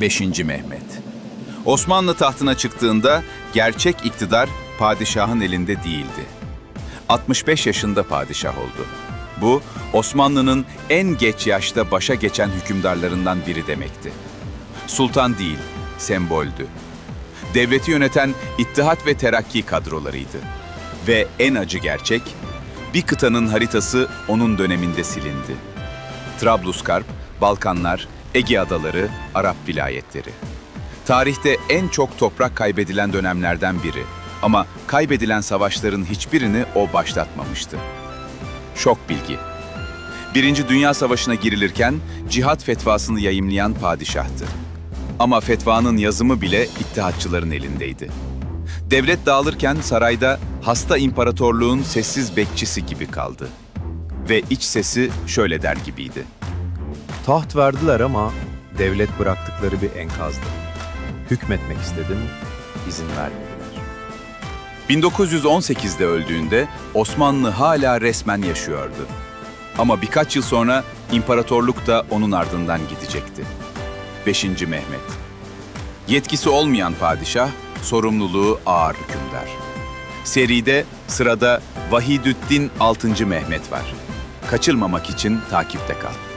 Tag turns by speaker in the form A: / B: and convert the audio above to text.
A: 5. Mehmet Osmanlı tahtına çıktığında gerçek iktidar padişahın elinde değildi. 65 yaşında padişah oldu. Bu Osmanlı'nın en geç yaşta başa geçen hükümdarlarından biri demekti. Sultan değil, semboldü. Devleti yöneten İttihat ve Terakki kadrolarıydı. Ve en acı gerçek, bir kıtanın haritası onun döneminde silindi. Trablusgarp, Balkanlar, Ege adaları, Arap vilayetleri. Tarihte en çok toprak kaybedilen dönemlerden biri. Ama kaybedilen savaşların hiçbirini o başlatmamıştı. Şok bilgi. Birinci Dünya Savaşı'na girilirken cihat fetvasını yayımlayan padişahtı. Ama fetvanın yazımı bile ittihatçıların elindeydi. Devlet dağılırken sarayda hasta imparatorluğun sessiz bekçisi gibi kaldı. Ve iç sesi şöyle der gibiydi.
B: Taht verdiler ama devlet bıraktıkları bir enkazdı. Hükmetmek istedim, izin vermediler.
A: 1918'de öldüğünde Osmanlı hala resmen yaşıyordu. Ama birkaç yıl sonra imparatorluk da onun ardından gidecekti. 5. Mehmet Yetkisi olmayan padişah, sorumluluğu ağır hükümdar. Seride sırada Vahidüddin 6. Mehmet var. Kaçırmamak için takipte kal.